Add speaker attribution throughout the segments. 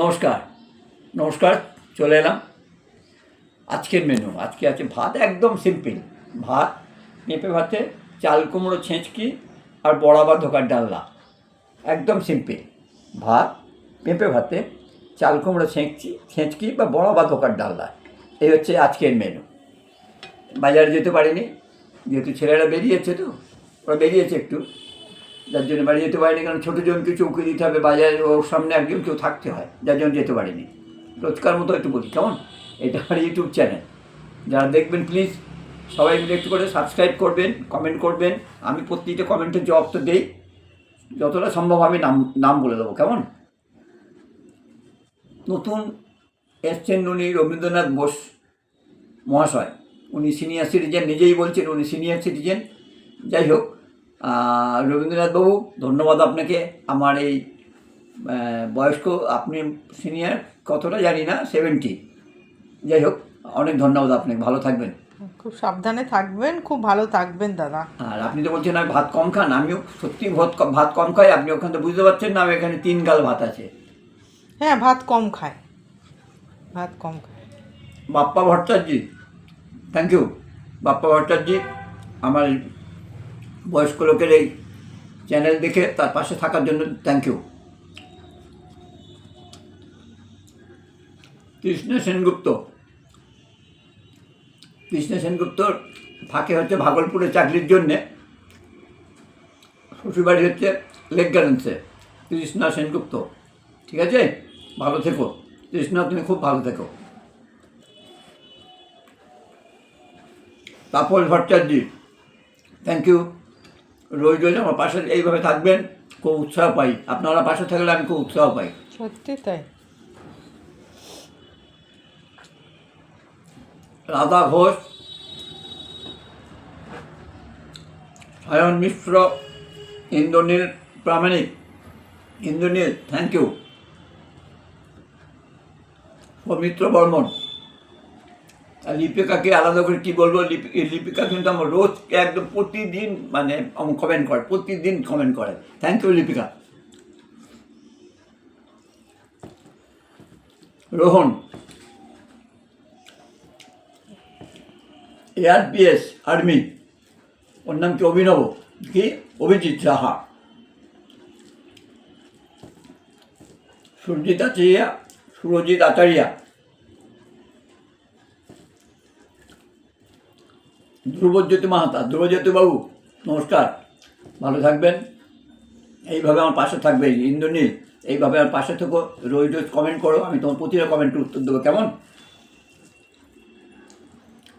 Speaker 1: নমস্কার। নমস্কার, চলে এলাম। আজকের মেনু আজকে আছে ভাত একদম সিম্পল ভাত, পেঁপে ভাতে, চাল কুমড়ো ছেঁচকি আর বড়া বা ধোকার ডালনা। একদম সিম্পল ভাত, পেঁপে ভাতে, চাল কুমড়ো ছেঁচকি ছেঁচকি বা বড়া বা ধোকার ডালনা। এই হচ্ছে আজকের মেনু বাজারে যেতে পারিনি, যেহেতু ছেলেরা বেরিয়েছে তো, ওরা বেরিয়েছে একটু। যার জন্য বাড়ি যেতে পারিনি, কারণ ছোটো জনকে চৌকি দিতে হবে, বাজারে ওর সামনে একজন কেউ থাকতে হয়, যার জন্য যেতে পারিনি। রোজকার মতো একটু বলি, কেমন? এটা আমার ইউটিউব চ্যানেল যারা দেখবেন প্লিজ সবাই মিলে একটু করে সাবস্ক্রাইব করবেন কমেন্ট করবেন। আমি প্রত্যেকটা কমেন্টের জবাব তো দেই। যতটা সম্ভব আমি নাম নাম বলে দেবো, কেমন? নতুন এসছেন উনি রবীন্দ্রনাথ বোস মহাশয়। উনি সিনিয়র সিটিজেন নিজেই বলছেন উনি সিনিয়র সিটিজেন যাই হোক রবীন্দ্রনাথবাবু ধন্যবাদ আপনাকে। আমার এই বয়স্ক আপনি সিনিয়র কতটা জানি না সেভেন্টি যাই হোক অনেক ধন্যবাদ আপনাকে। ভালো থাকবেন।
Speaker 2: খুব সাবধানে থাকবেন খুব ভালো থাকবেন দাদা।
Speaker 1: আর আপনি তো বলছেন আমি ভাত কম খান আমিও সত্যি ভাত কম ভাত কম খাই আপনি ওখান থেকে বুঝতে পারছেন না আমি এখানে তিন গাল ভাত আছে।
Speaker 2: হ্যাঁ ভাত কম খায় ভাত কম খায়
Speaker 1: বাপ্পা ভট্টাচার্য থ্যাংক ইউ বাপ্পা ভট্টাচার্য আমার বয়স্ক লোকের এই চ্যানেল দেখে তার পাশে থাকার জন্য থ্যাংক ইউ কৃষ্ণ সেনগুপ্ত। কৃষ্ণ সেনগুপ্তর থাকে হচ্ছে ভাগলপুরে চাকরির জন্যে। শ্বশুরবাড়ি হচ্ছে লেক গার্ডেন্সে কৃষ্ণা সেনগুপ্ত। ঠিক আছে? ভালো থেকো। কৃষ্ণা, তুমি খুব ভালো থেকো। তাপস ভট্টাচার্য থ্যাংক ইউ রোজ রোজ আমার পাশে এইভাবে থাকবেন খুব উৎসাহ পাই। আপনারা পাশে থাকলে আমি খুব উৎসাহ পাই।
Speaker 2: সত্যি তাই।
Speaker 1: রাধা ঘোষ সায়ন মিশ্র ইন্দ্রনীল প্রামাণিক। Indranil thank you Soumitra Barman. লিপিকাকে আলাদা করে কী বলব? লিপি লিপিকা কিন্তু আমার রোজ একদম প্রতিদিন মানে কমেন্ট করে, প্রতিদিন কমেন্ট করে। Thank you Lipika. Rohan. ARPS army ওর নাম কি? অভিনব? কি? অভিজিৎ সাহা সুরজিৎ আচারিয়া সুরজিৎ আচারিয়া। ধ্রুবজ্যোতি মাহাতা, ধ্রুবজ্যোতি বাবু, নমস্কার। ভালো থাকবেন। এইভাবে আমার পাশে থাকবে ইন্দ্রনীল। এইভাবে আমার পাশে থেকো, রোজ রোজ কমেন্ট করো, আমি তোমার প্রতিটা কমেন্টের উত্তর দেবো। কেমন?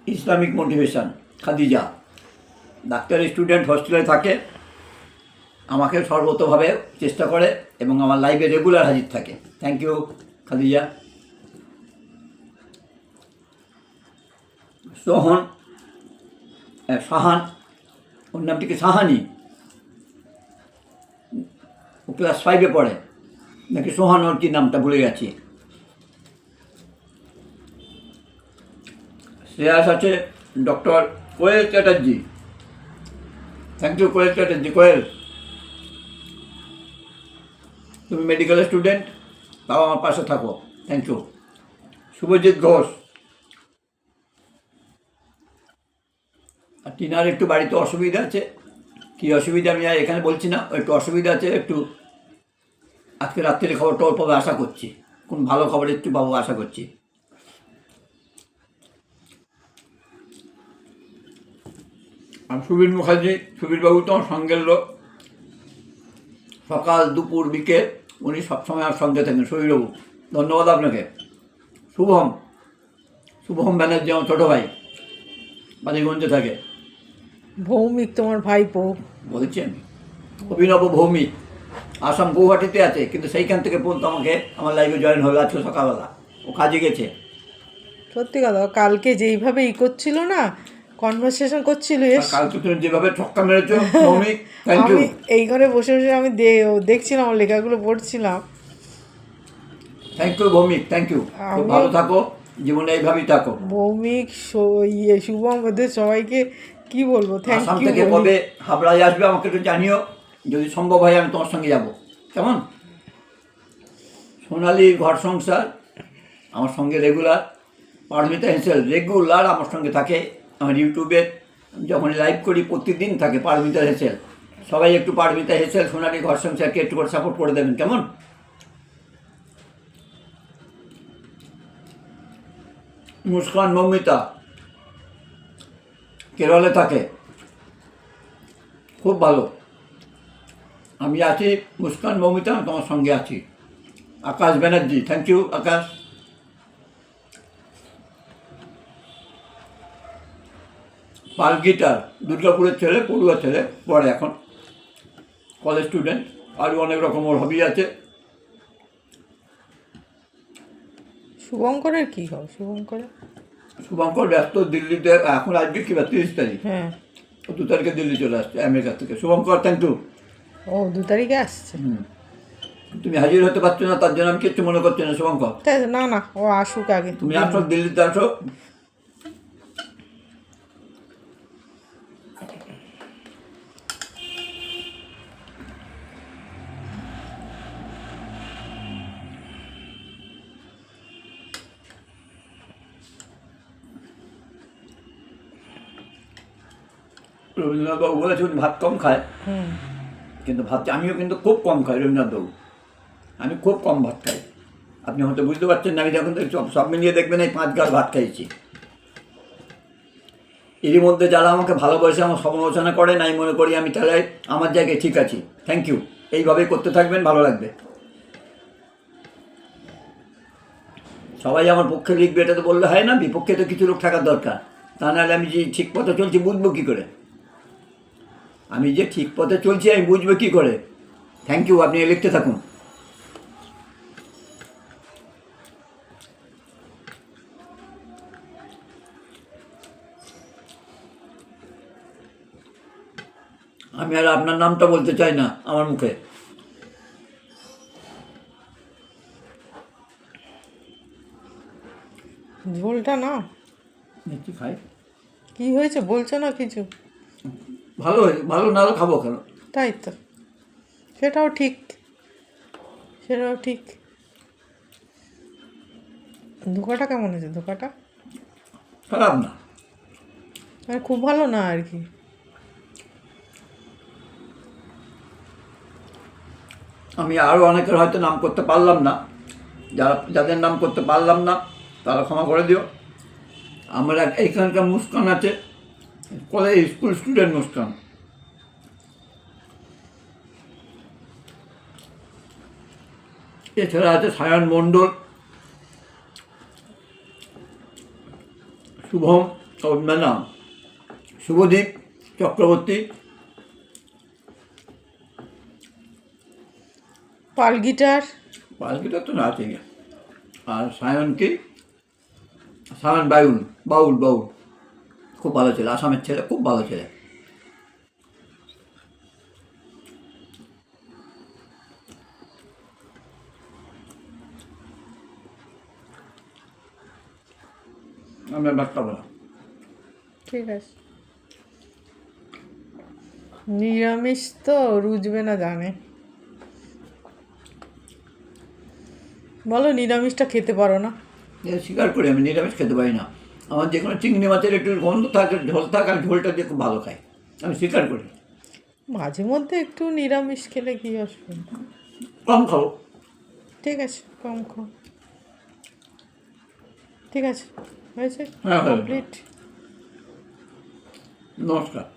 Speaker 1: Islamic motivation Khadija. Doctor student হস্টেলে থাকে। আমাকে সর্বতভাবে চেষ্টা করে এবং আমার লাইভে রেগুলার হাজির থাকে। Thank you Khadija. Sohan Sahan, ওর নামটি কি সাহানি? ও ক্লাস ফাইভে পড়ে। নাকি সোহান ওর কি নামটা ভুলে গেছি। শ্রেয়াস আছে doctor Koel Chatterjee. Thank you Koel Chatterjee, Koel. তুমি মেডিকেল স্টুডেন্ট তাও আমার পাশে থাকো। Thank you Subhajit Ghosh. টিনার একটু বাড়িতে অসুবিধা আছে। কী অসুবিধা আমি আর এখানে বলছি না একটু অসুবিধা আছে একটু আজকে রাত্রির খবরটা পাবো আশা করছি। কোন ভালো খবর একটু পাবো আশা করছি। আর সুবীর মুখার্জি সুবীরবাবু তো আমার সঙ্গের লোক। সকাল দুপুর বিকেল উনি সবসময় আমার সঙ্গে থাকেন সুবীরবাবু ধন্যবাদ আপনাকে। শুভম শুভম ব্যানার্জি আমার ছোটো ভাই বালিগঞ্জে থাকে।
Speaker 2: ভৌমিক তোমার ভাইপো।
Speaker 1: বলছেন অভিনব ভৌমিক। আসাম গৌহাটিতে আছে কিন্তু সেইখান থেকে পর্যন্ত আমাকে আমার লাইভে জয়েন হলো আজকে সকালবেলা। ও কাজে গেছে।
Speaker 2: সত্যি কথা কালকে যেইভাবে ই করছিল না কনভারসেশন করছিল
Speaker 1: কালকে তুমি যেভাবে ছক্কা মেরেছো ভৌমিক থ্যাংক ইউ
Speaker 2: আমি এই ঘরে বসে বসে আমি দেখছিলাম লেখাগুলো পড়ছিলাম।
Speaker 1: Thank you Bhowmik thank you খুব
Speaker 2: আমি-
Speaker 1: ভালো থাকো। জীবনে এইভাবেই থাকো।
Speaker 2: ভৌমিক ইয়ে শুভম ওদের সবাইকে কি বলব? থ্যাংক
Speaker 1: আসাম
Speaker 2: ইউ
Speaker 1: থেকে কবে হাবড়ায় আসবে আমাকে একটু জানিও। যদি সম্ভব হয় আমি তোমার সঙ্গে যাব। কেমন? সোনালির ঘর সংসার আমার সঙ্গে রেগুলার পারমিতা হেসেল রেগুলার আমার সঙ্গে থাকে। আমার ইউটিউবে যখন লাইভ করি প্রতিদিন থাকে পারমিতা হেসেল। সবাই একটু পারমিতা হেসেল সোনালি ঘর সংসারকে একটু করে সাপোর্ট করে দেবেন। কেমন? মুস্কান মৌমিতা। কেরলে থাকে। খুব ভালো। আমি আছি মুস্কান মৌমিতা তোমার সঙ্গে আছি। Akash Banerjee thank you Akash. Pal guitar, দুর্গাপুরের ছেলে পড়ুয়া ছেলে, পড়ে এখন। কলেজ স্টুডেন্ট আরও অনেক রকম ওর হবি আছে।
Speaker 2: শুভঙ্করের কি হয় শুভঙ্করের?
Speaker 1: শুভঙ্কর ব্যস্ত দিল্লিতে এখন আজকে কি বা তিরিশ তারিখ?
Speaker 2: হ্যাঁ।
Speaker 1: ও দু তারিখে দিল্লি চলে আসছে আমেরিকা থেকে। শুভঙ্কর থ্যাংক ইউ
Speaker 2: ও দু তারিখে আসছে?
Speaker 1: তুমি হাজির হতে পারছ না তার জন্য আমি কিচ্ছু মনে করছি না শুভঙ্কর।
Speaker 2: না না ও আসুক আগে।
Speaker 1: তুমি আসো দিল্লিতে আসো। রবীন্দ্রনাথবাবু বলেছে উনি ভাত কম খায়। কিন্তু ভাত আমিও কিন্তু খুব কম খাই রবীন্দ্রনাথবাবু। আমি খুব কম ভাত খাই। আপনি হয়তো বুঝতে পারছেন না আমি যখন সব সব মিলিয়ে দেখবেন এই পাঁচ গাল ভাত খাইছি। এরই মধ্যে যারা আমাকে ভালোবাসে আমার সমালোচনা করে নাই মনে করি আমি তাহলে আমার জায়গায় ঠিক আছি। থ্যাংক ইউ এইভাবেই করতে থাকবেন ভালো লাগবে। সবাই আমার পক্ষে লিখবে এটা তো বললে হয় না বিপক্ষে তো কিছু লোক থাকার দরকার। তা নাহলে আমি যে ঠিক পথে চলছি বুঝব কী করে? আমি যে ঠিক পথে চলছি আমি বুঝব কী করে? থ্যাংক ইউ আপনি লিখতে থাকুন। আমি আর আপনার নামটা বলতে চাই না আমার মুখে।
Speaker 2: ঝোলটা না।
Speaker 1: খাই
Speaker 2: কি হয়েছে? বলছো না কিছু?
Speaker 1: ভালো ভালো না খাব কেন?
Speaker 2: তাই তো। সেটাও ঠিক। সেটাও ঠিক। ধোকাটা কেমন হয়েছে? ধোকাটা?
Speaker 1: খারাপ না।
Speaker 2: মানে খুব ভালো না আর কি?
Speaker 1: আমি আরও অনেকের হয়তো নাম করতে পারলাম না। যারা যাদের নাম করতে পারলাম না তারা ক্ষমা করে দিও। আমরা এইখানকার মুস্কান আছে। কলেজ স্কুল স্টুডেন্ট মুস্কান এছাড়া আছে সায়ন মণ্ডল শুভম না শুভদীপ চক্রবর্তী
Speaker 2: পাল গিটার।
Speaker 1: পালকিটা তো নাচে আর সায়ন কি সায়ন বাউল বাউল বাউল। খুব ভালো ছেলে আসামের ছেলে খুব ভালো ছেলে। আমি ভাত খাব না।
Speaker 2: ঠিক আছে। নিরামিষ তো রুজবে না জানে। বলো নিরামিষটা খেতে পারো না।
Speaker 1: স্বীকার করি আমি নিরামিষ খেতে পারি না। আমার যে কোনো চিংড়ি মাছের একটু গন্ধ থাকে ঝোল থাকে আর ঝোলটা দিয়ে খুব ভালো খাই আমি স্বীকার করি।
Speaker 2: মাঝে মধ্যে একটু নিরামিষ খেলে কি আসবে
Speaker 1: কম খাও।
Speaker 2: ঠিক আছে কম খাও। ঠিক আছে হয়েছে?
Speaker 1: হ্যাঁ,
Speaker 2: কমপ্লিট।
Speaker 1: নমস্কার।